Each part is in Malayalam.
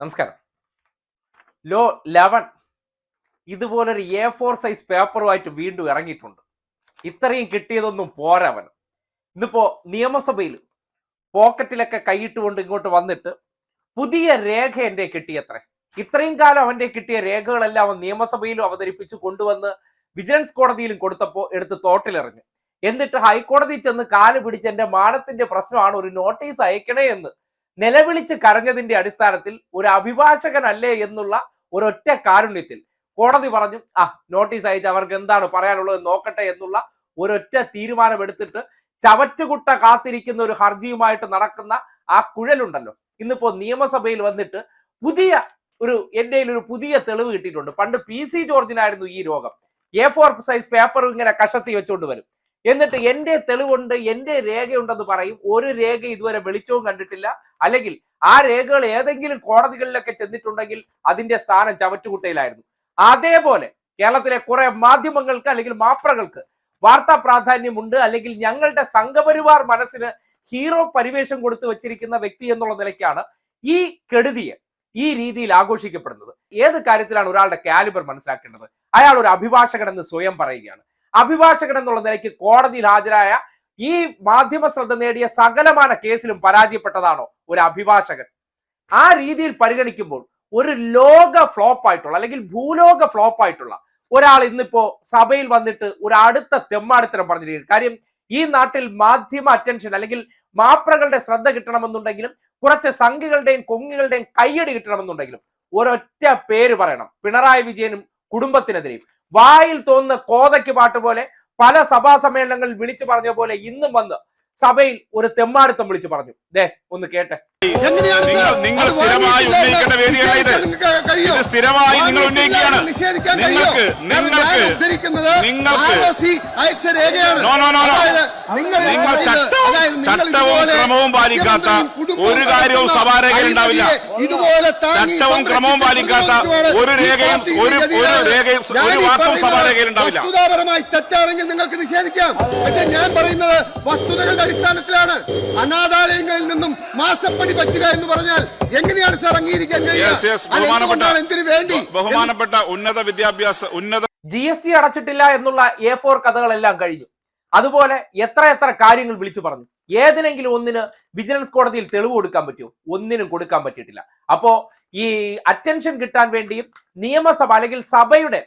നമസ്കാരം. Law eleven. ഇതുപോലൊരു എ ഫോർ സൈസ് പേപ്പറുമായിട്ട് വീണ്ടും ഇറങ്ങിയിട്ടുണ്ട്. ഇത്രയും കിട്ടിയതൊന്നും പോരവൻ ഇന്നിപ്പോ നിയമസഭയിൽ പോക്കറ്റിലൊക്കെ കൈയിട്ടുകൊണ്ട് ഇങ്ങോട്ട് വന്നിട്ട് പുതിയ രേഖ എന്റെ കിട്ടിയത്രേ. ഇത്രയും കാലം അവന്റെ കിട്ടിയ രേഖകളെല്ലാം അവൻ നിയമസഭയിലും അവതരിപ്പിച്ച് കൊണ്ടുവന്ന് വിജിലൻസ് കോടതിയിലും കൊടുത്തപ്പോൾ എടുത്ത് തോട്ടിലെറിഞ്ഞു. എന്നിട്ട് ഹൈക്കോടതി ചെന്ന് കാൽ പിടിച്ച് എന്റെ മാനത്തിന്റെ പ്രശ്നമാണ് ഒരു നോട്ടീസ് അയക്കണേ എന്ന് നിലവിളിച്ച് കരഞ്ഞതിന്റെ അടിസ്ഥാനത്തിൽ ഒരു അഭിഭാഷകനല്ലേ എന്നുള്ള ഒരൊറ്റ കാരുണ്യത്തിൽ കോടതി പറഞ്ഞു ആ നോട്ടീസ് അയച്ച് അവർക്ക് എന്താണ് പറയാനുള്ളത് നോക്കട്ടെ എന്നുള്ള ഒരൊറ്റ തീരുമാനമെടുത്തിട്ട് ചവറ്റുകുട്ട കാത്തിരിക്കുന്ന ഒരു ഹർജിയുമായിട്ട് നടക്കുന്ന ആ കുഴലുണ്ടല്ലോ. ഇന്നിപ്പോ നിയമസഭയിൽ വന്നിട്ട് പുതിയ ഒരു എന്റെ ഒരു പുതിയ തെളിവ് കിട്ടിയിട്ടുണ്ട്. പണ്ട് പി സി ജോർജിനായിരുന്നു ഈ രോഗം. എ ഫോർ സൈസ് പേപ്പർ ഇങ്ങനെ കഷത്തി വെച്ചുകൊണ്ട് വരും. എന്നിട്ട് എന്റെ തെളിവുണ്ട് എന്റെ രേഖയുണ്ടെന്ന് പറയും. ഒരു രേഖ ഇതുവരെ വെളിച്ചവും കണ്ടിട്ടില്ല. അല്ലെങ്കിൽ ആ രേഖകൾ ഏതെങ്കിലും കോടതികളിലൊക്കെ ചെന്നിട്ടുണ്ടെങ്കിൽ അതിന്റെ സ്ഥാനം ചവറ്റുകുട്ടയിലായിരുന്നു. അതേപോലെ കേരളത്തിലെ കുറെ മാധ്യമങ്ങൾക്ക് അല്ലെങ്കിൽ മാപ്രകൾക്ക് വാർത്താ പ്രാധാന്യമുണ്ട്. അല്ലെങ്കിൽ ഞങ്ങളുടെ സംഘപരിവാർ മനസ്സിന് ഹീറോ പരിവേഷം കൊടുത്തു വെച്ചിരിക്കുന്ന വ്യക്തി എന്നുള്ള നിലയ്ക്കാണ് ഈ കെടുതിയെ ഈ രീതിയിൽ ആഘോഷിക്കപ്പെടുന്നത്. ഏത് കാര്യത്തിലാണ് ഒരാളുടെ കാലിബർ മനസ്സിലാക്കേണ്ടത്? അയാൾ ഒരു അഭിഭാഷകൻ എന്ന് സ്വയം പറയുകയാണ്. അഭിഭാഷകൻ എന്നുള്ള നിലയ്ക്ക് കോടതിയിൽ ഹാജരായ ഈ മാധ്യമ ശ്രദ്ധ നേടിയ സകലമാന കേസിലും പരാജയപ്പെട്ടതാണോ ഒരു അഭിഭാഷകൻ? ആ രീതിയിൽ പരിഗണിക്കുമ്പോൾ ഒരു ലോക ഫ്ലോപ്പ് ആയിട്ടുള്ള അല്ലെങ്കിൽ ഭൂലോക ഫ്ലോപ്പ് ആയിട്ടുള്ള ഒരാൾ ഇന്നിപ്പോ സഭയിൽ വന്നിട്ട് ഒരു അടുത്ത തെമ്മാടിത്തരം പറഞ്ഞിരിക്കുന്നു. കാര്യം ഈ നാട്ടിൽ മാധ്യമ അറ്റൻഷൻ അല്ലെങ്കിൽ മാപ്രകളുടെ ശ്രദ്ധ കിട്ടണമെന്നുണ്ടെങ്കിലും കുറച്ച് സംഘികളുടെയും കൊങ്ങികളുടെയും കയ്യടി കിട്ടണമെന്നുണ്ടെങ്കിലും ഒരൊറ്റ പേര് പറയണം. പിണറായി വിജയനും കുടുംബത്തിനെതിരെയും. വായിൽ തോന്നുന്ന കോതയ്ക്ക് പാട്ട് പോലെ പല സഭാ സമ്മേളനങ്ങളിൽ വിളിച്ചു പറഞ്ഞ പോലെ ഇന്നും വന്ന് സഭയിൽ ഒരു തെമ്മാടിത്തം വിളിച്ചു പറഞ്ഞു. ദേ ഒന്ന് കേട്ടെ. നിങ്ങൾ- സ്ഥിരമായി ഉന്നയിക്കേണ്ട വേദിയല്ല ഇത്. ഇത് സ്ഥിരമായി നിങ്ങൾ ഉന്നയിക്കുകയാണ്. നിങ്ങൾക്ക്- നിങ്ങൾക്ക്- നിങ്ങൾക്ക്- അയച്ച രേഖയാണ് നിങ്ങൾ ചട്ടവും- ക്രമവും പാലിക്കാത്ത ഒരു കാര്യവും സഭാരേഖയിൽ ഉണ്ടാവില്ല. ഇതുപോലെ ചട്ടവും ക്രമവും പാലിക്കാത്ത ഒരു രേഖയും ഒരു- ഒരു രേഖയും ഒരു വാക്കും സഭാരേഖയിൽ ഉണ്ടാവില്ല. വസ്തുതാപരമായി തെറ്റാണെങ്കിൽ നിങ്ങൾക്ക് നിഷേധിക്കാം പക്ഷെ ഞാൻ പറയുന്നത് വസ്തുതകളുടെ അടിസ്ഥാനത്തിലാണ് അനാഥാലയങ്ങളിൽ നിന്നും മാസപ്പടി പറ്റുക എന്ന് പറഞ്ഞാൽ എങ്ങനെയാണ് സാർ അംഗീകരിക്കാൻ കഴിയുക? എന്തിനു വേണ്ടി? ബഹുമാനപ്പെട്ട ഉന്നത വിദ്യാഭ്യാസ ഉന്നത ജി എസ് ടി അടച്ചിട്ടില്ല എന്നുള്ള എ ഫോർ കഥകളെല്ലാം കഴിഞ്ഞു. അതുപോലെ എത്ര എത്ര കാര്യങ്ങൾ വിളിച്ചു പറഞ്ഞു. ഏതിനെങ്കിലും ഒന്നിന് വിജിലൻസ് കോടതിയിൽ തെളിവ് കൊടുക്കാൻ പറ്റുമോ? ഒന്നിനും കൊടുക്കാൻ പറ്റിയിട്ടില്ല. അപ്പോ ഈ അറ്റൻഷൻ കിട്ടാൻ വേണ്ടിയും നിയമസഭ അല്ലെങ്കിൽ സഭയുടെ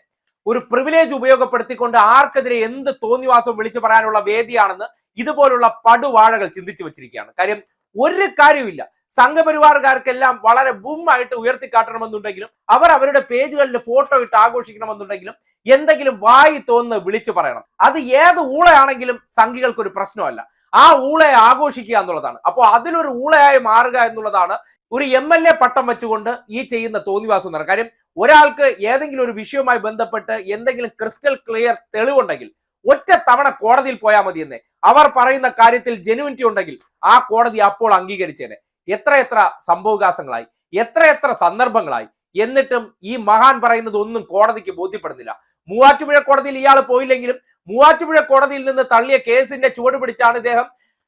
ഒരു പ്രിവിലേജ് ഉപയോഗപ്പെടുത്തിക്കൊണ്ട് ആർക്കെതിരെ എന്ത് തോന്നിവാസവും വിളിച്ചു പറയാനുള്ള വേദിയാണെന്ന് ഇതുപോലുള്ള പടുവാഴകൾ ചിന്തിച്ചു വെച്ചിരിക്കുകയാണ്. കാര്യം ഒരു കാര്യമില്ല സംഘപരിവാറുകാർക്കെല്ലാം വളരെ ബുമ്മായിട്ട് ഉയർത്തിക്കാട്ടണമെന്നുണ്ടെങ്കിലും അവർ അവരുടെ പേജുകളിൽ ഫോട്ടോ ഇട്ട് ആഘോഷിക്കണമെന്നുണ്ടെങ്കിലും എന്തെങ്കിലും വായി തോന്നുന്ന വിളിച്ചു പറയണം. അത് ഏത് ഊളയാണെങ്കിലും സംഘികൾക്ക് ഒരു പ്രശ്നമല്ല. ആ ഊളയെ ആഘോഷിക്കുക എന്നുള്ളതാണ്. അപ്പോൾ അതിലൊരു ഊളയായി മാറുക എന്നുള്ളതാണ് ഒരു എം എൽ എ പട്ടം വെച്ചുകൊണ്ട് ഈ ചെയ്യുന്ന തോന്നിവാസം എന്ന് കാര്യം ഒരാൾക്ക് ഏതെങ്കിലും ഒരു വിഷയവുമായി ബന്ധപ്പെട്ട് എന്തെങ്കിലും ക്രിസ്റ്റൽ ക്ലിയർ തെളിവുണ്ടെങ്കിൽ ഒറ്റ തവണ കോടതിയിൽ പോയാൽ മതി എന്നേ അവർ പറയുന്ന കാര്യത്തിൽ ജെനുവിറ്റി ഉണ്ടെങ്കിൽ ആ കോടതി അപ്പോൾ അംഗീകരിച്ചേനെ. എത്ര എത്ര സംഭവവികാസങ്ങളായി എത്ര എത്ര സന്ദർഭങ്ങളായി. എന്നിട്ടും ഈ മഹാൻ പറയുന്നത് ഒന്നും കോടതിക്ക് ബോധ്യപ്പെടുന്നില്ല. മൂവാറ്റുപുഴ കോടതിയിൽ ഇയാൾ പോയില്ലെങ്കിലും മൂവാറ്റുപുഴ കോടതിയിൽ നിന്ന് തള്ളിയ കേസിന്റെ ചുവട് പിടിച്ചാണ് ഇദ്ദേഹം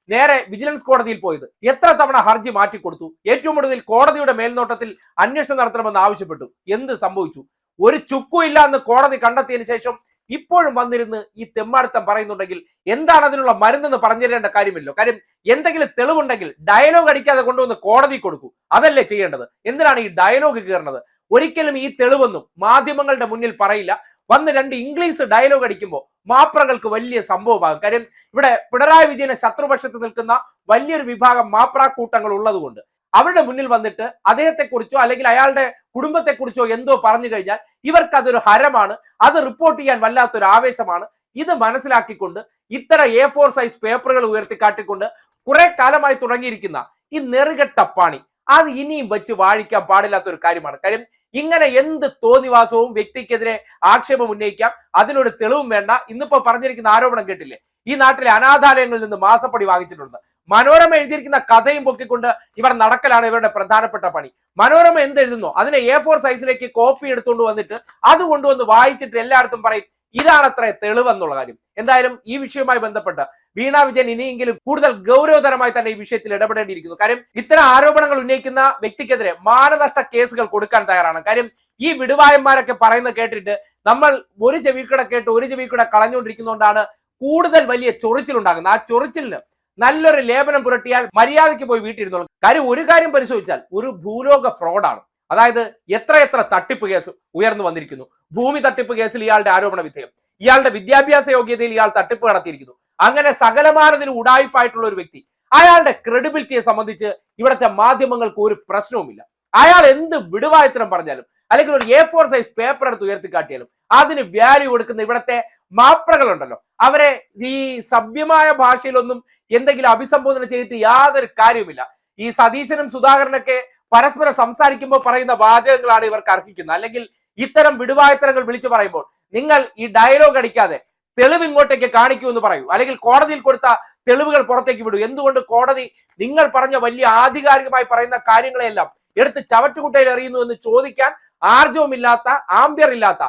നേരെ വിജിലൻസ് കോടതിയിൽ പോയത്. എത്ര തവണ ഹർജി മാറ്റിക്കൊടുത്തു ഏറ്റവും ഒടുവിൽ കോടതിയുടെ മേൽനോട്ടത്തിൽ അന്വേഷണം നടത്തണമെന്ന് ആവശ്യപ്പെട്ടു. എന്ത് സംഭവിച്ചു? ഒരു ചുക്കു ഇല്ല എന്ന് കോടതി കണ്ടെത്തിയതിനു ശേഷം ഇപ്പോഴും വന്നിരുന്ന് ഈ തെമ്മാടുത്തം പറയുന്നുണ്ടെങ്കിൽ എന്താണ് അതിനുള്ള മരുന്നെന്ന് പറഞ്ഞു തരേണ്ട കാര്യമില്ലോ കാര്യം എന്തെങ്കിലും തെളിവുണ്ടെങ്കിൽ ഡയലോഗ് അടിക്കാതെ കൊണ്ടുവന്ന് കോടതി കൊടുക്കൂ. അതല്ലേ ചെയ്യേണ്ടത്? എന്തിനാണ് ഈ ഡയലോഗ് കയറുന്നത് ഒരിക്കലും ഈ തെളിവൊന്നും മാധ്യമങ്ങളുടെ മുന്നിൽ പറയില്ല. വന്ന് രണ്ട് ഇംഗ്ലീഷ് ഡയലോഗ് അടിക്കുമ്പോൾ മാപ്രകൾക്ക് വലിയ സംഭവമാകും. കാര്യം ഇവിടെ പിണറായി വിജയനെ ശത്രുപക്ഷത്ത് നിൽക്കുന്ന വലിയൊരു വിഭാഗം മാപ്രാ കൂട്ടങ്ങൾ ഉള്ളതുകൊണ്ട് അവരുടെ മുന്നിൽ വന്നിട്ട് അദ്ദേഹത്തെക്കുറിച്ചോ അല്ലെങ്കിൽ അയാളുടെ കുടുംബത്തെക്കുറിച്ചോ എന്തോ പറഞ്ഞു കഴിഞ്ഞാൽ ഇവർക്ക് അതൊരു ഹരമാണ്. അത് റിപ്പോർട്ട് ചെയ്യാൻ വല്ലാത്തൊരു ആവേശമാണ്. ഇത് മനസ്സിലാക്കിക്കൊണ്ട് ഇത്തരം എ ഫോർ സൈസ് പേപ്പറുകൾ ഉയർത്തിക്കാട്ടിക്കൊണ്ട് കുറെ കാലമായി തുടങ്ങിയിരിക്കുന്ന ഈ നെറുകെട്ട പാണി അത് ഇനിയും വെച്ച് വാഴിക്കാൻ പാടില്ലാത്ത ഒരു കാര്യമാണ്. കാര്യം ഇങ്ങനെ എന്ത് തോന്നിവാസവും വ്യക്തിക്കെതിരെ ആക്ഷേപം ഉന്നയിക്കാം അതിനൊരു തെളിവും വേണ്ട. ഇന്നിപ്പോ പറഞ്ഞിരിക്കുന്ന ആരോപണം കേട്ടില്ലേ? ഈ നാട്ടിലെ അനാഥാലയങ്ങളിൽ നിന്ന് മാസപ്പടി വാങ്ങിച്ചിട്ടുണ്ട്. മനോരമ എഴുതിയിരിക്കുന്ന കഥയും പൊക്കിക്കൊണ്ട് ഇവർ നടക്കലാണ് ഇവരുടെ പ്രധാനപ്പെട്ട പണി. മനോരമ എന്ത് എഴുതുന്നു അതിനെ എ ഫോർ സൈസിലേക്ക് കോപ്പി എടുത്തുകൊണ്ട് വന്നിട്ട് അത് കൊണ്ടുവന്ന് വായിച്ചിട്ട് എല്ലായിടത്തും പറയും ഇതാണത്ര തെളിവെന്നുള്ള കാര്യം. എന്തായാലും ഈ വിഷയവുമായി ബന്ധപ്പെട്ട് വീണ വിജയൻ ഇനിയെങ്കിലും കൂടുതൽ ഗൗരവതരമായി തന്നെ ഈ വിഷയത്തിൽ ഇടപെടേണ്ടിയിരിക്കുന്നു. കാര്യം ഇത്തരം ആരോപണങ്ങൾ ഉന്നയിക്കുന്ന വ്യക്തിക്കെതിരെ മാനനഷ്ട കേസുകൾ കൊടുക്കാൻ തയ്യാറാണ്. കാര്യം ഈ വിടുവായന്മാരൊക്കെ പറയുന്നത് കേട്ടിട്ട് നമ്മൾ ഒരു ചെവി കൂടെ കേട്ട് ഒരു ചെവി കളഞ്ഞുകൊണ്ടിരിക്കുന്നതുകൊണ്ടാണ് കൂടുതൽ വലിയ ചൊറിച്ചിലുണ്ടാകുന്നത്. ആ ചൊറിച്ചിലിന് നല്ലൊരു ലേപനം പുരട്ടിയാൽ മര്യാദയ്ക്ക് പോയി വീട്ടിരുന്നോളും. കാര്യം ഒരു കാര്യം പരിശോധിച്ചാൽ ഒരു ഭൂലോക ഫ്രോഡാണ്. അതായത് എത്ര എത്ര തട്ടിപ്പ് കേസ് ഉയർന്നു വന്നിരിക്കുന്നു. ഭൂമി തട്ടിപ്പ് കേസിൽ ഇയാളുടെ ആരോപണ വിധേയം ഇയാളുടെ വിദ്യാഭ്യാസ യോഗ്യതയിൽ ഇയാൾ തട്ടിപ്പ് നടത്തിയിരിക്കുന്നു. അങ്ങനെ സകലമാനതിന് ഉടായ്പായിട്ടുള്ള ഒരു വ്യക്തി അയാളുടെ ക്രെഡിബിലിറ്റിയെ സംബന്ധിച്ച് ഇവിടുത്തെ മാധ്യമങ്ങൾക്ക് ഒരു പ്രശ്നവുമില്ല. അയാൾ എന്ത് വിടുവായത്തരം പറഞ്ഞാലും അല്ലെങ്കിൽ ഒരു എ ഫോർ സൈസ് പേപ്പർ എടുത്ത് ഉയർത്തിക്കാട്ടിയാലും അതിന് വാല്യൂ കൊടുക്കുന്ന ഇവിടുത്തെ മാപ്രകളുണ്ടല്ലോ. അവരെ ഈ സഭ്യമായ ഭാഷയിലൊന്നും എന്തെങ്കിലും അഭിസംബോധന ചെയ്തിട്ട് യാതൊരു കാര്യവുമില്ല. ഈ സതീശനും സുധാകരനൊക്കെ പരസ്പരം സംസാരിക്കുമ്പോൾ പറയുന്ന വാചകങ്ങളാണ് ഇവർക്ക് അർഹിക്കുന്നത്. അല്ലെങ്കിൽ ഇത്തരം വിടുവായത്തരങ്ങൾ വിളിച്ചു പറയുമ്പോൾ നിങ്ങൾ ഈ ഡയലോഗ് അടിക്കാതെ തെളിവ് ഇങ്ങോട്ടേക്ക് കാണിക്കൂ എന്ന് പറയൂ. അല്ലെങ്കിൽ കോടതിയിൽ കൊടുത്ത തെളിവുകൾ പുറത്തേക്ക് വിടൂ. എന്തുകൊണ്ട് കോടതി നിങ്ങൾ പറഞ്ഞ വലിയ ആധികാരികമായി പറയുന്ന കാര്യങ്ങളെല്ലാം എടുത്ത് ചവറ്റുകുട്ടയിൽ എറിയുന്നു എന്ന് ചോദിക്കാൻ ആർജവുമില്ലാത്ത ആംബ്യർ ഇല്ലാത്ത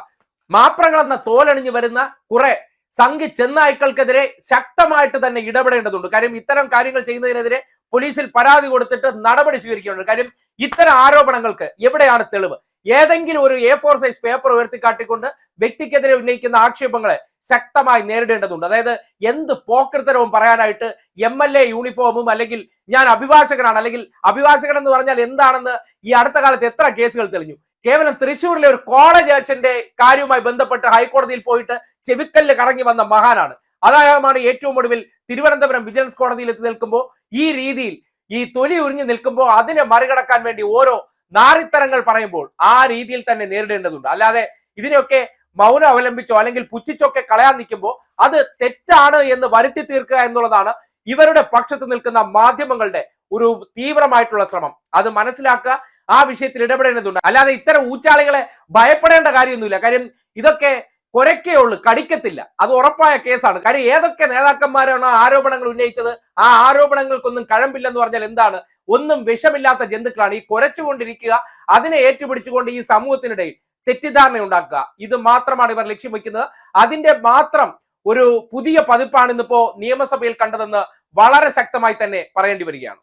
മാപ്രകളെന്ന തോലണിഞ്ഞു വരുന്ന കുറെ സംഘി ചെന്നായ്ക്കൾക്കെതിരെ ശക്തമായിട്ട് തന്നെ ഇടപെടേണ്ടതുണ്ട്. കാര്യം ഇത്തരം കാര്യങ്ങൾ ചെയ്യുന്നതിനെതിരെ പോലീസിൽ പരാതി കൊടുത്തിട്ട് നടപടി സ്വീകരിക്കേണ്ടത് കാര്യം ഇത്തരം ആരോപണങ്ങൾക്ക് എവിടെയാണ് തെളിവ്? ഏതെങ്കിലും ഒരു എ ഫോർ സൈസ് പേപ്പർ ഉയർത്തിക്കാട്ടിക്കൊണ്ട് വ്യക്തിക്കെതിരെ ഉന്നയിക്കുന്ന ആക്ഷേപങ്ങളെ ശക്തമായി നേരിടേണ്ടതുണ്ട്. അതായത് എന്ത് പോക്കൃത്തരവും പറയാനായിട്ട് എം എൽ എ യൂണിഫോമും അല്ലെങ്കിൽ ഞാൻ അഭിഭാഷകനാണ് അല്ലെങ്കിൽ അഭിഭാഷകൻ എന്ന് പറഞ്ഞാൽ എന്താണെന്ന് ഈ അടുത്ത കാലത്ത് എത്ര കേസുകൾ തെളിഞ്ഞു? കേവലം തൃശ്ശൂരിലെ ഒരു കോളേജ് അച്ഛന്റെ കാര്യവുമായി ബന്ധപ്പെട്ട് ഹൈക്കോടതിയിൽ പോയിട്ട് ചെവിക്കല്ല് കറങ്ങി വന്ന മഹാനാണ്. അതായമാണ് ഏറ്റവും ഒടുവിൽ തിരുവനന്തപുരം വിജിലൻസ് കോടതിയിൽ എത്തി നിൽക്കുമ്പോൾ ഈ രീതിയിൽ ഈ തൊലി ഉരിഞ്ഞു നിൽക്കുമ്പോൾ അതിനെ മറികടക്കാൻ വേണ്ടി ഓരോ നാറിത്തരങ്ങൾ പറയുമ്പോൾ ആ രീതിയിൽ തന്നെ നേരിടേണ്ടതുണ്ട്. അല്ലാതെ ഇതിനെയൊക്കെ മൗനം അവലംബിച്ചോ അല്ലെങ്കിൽ പുച്ഛിച്ചൊക്കെ കളയാൻ നിൽക്കുമ്പോൾ അത് തെറ്റാണ് എന്ന് വരുത്തി തീർക്കുക എന്നുള്ളതാണ് ഇവരുടെ പക്ഷത്ത് നിൽക്കുന്ന മാധ്യമങ്ങളുടെ ഒരു തീവ്രമായിട്ടുള്ള ശ്രമം. അത് മനസ്സിലാക്കുക ആ വിഷയത്തിൽ ഇടപെടേണ്ടതുണ്ട്. അല്ലാതെ ഇത്തരം ഊച്ചാളികളെ ഭയപ്പെടേണ്ട കാര്യമൊന്നുമില്ല. കാര്യം ഇതൊക്കെ കുരക്കേ ഉള്ളൂ കടിക്കത്തില്ല. അത് ഉറപ്പായ കേസാണ്. കാര്യം ഏതൊക്കെ നേതാക്കന്മാരാണ് ആരോപണങ്ങൾ ഉന്നയിച്ചത്? ആ ആരോപണങ്ങൾക്കൊന്നും കഴമ്പില്ലെന്ന് പറഞ്ഞാൽ എന്താണ്? ഒന്നും വിഷമില്ലാത്ത ജന്തുക്കളാണ്. ഈ കുരച്ചുകൊണ്ടിരിക്കുക അതിനെ ഏറ്റുപിടിച്ചുകൊണ്ട് ഈ സമൂഹത്തിനിടയിൽ തെറ്റിദ്ധാരണ ഉണ്ടാക്കുക ഇത് മാത്രമാണ് ഇവർ ലക്ഷ്യം വെക്കുന്നത് അതിന്റെ മാത്രം ഒരു പുതിയ പതിപ്പാണ് ഇന്നിപ്പോ നിയമസഭയിൽ കണ്ടതെന്ന് വളരെ ശക്തമായി തന്നെ പറയേണ്ടി വരികയാണ്.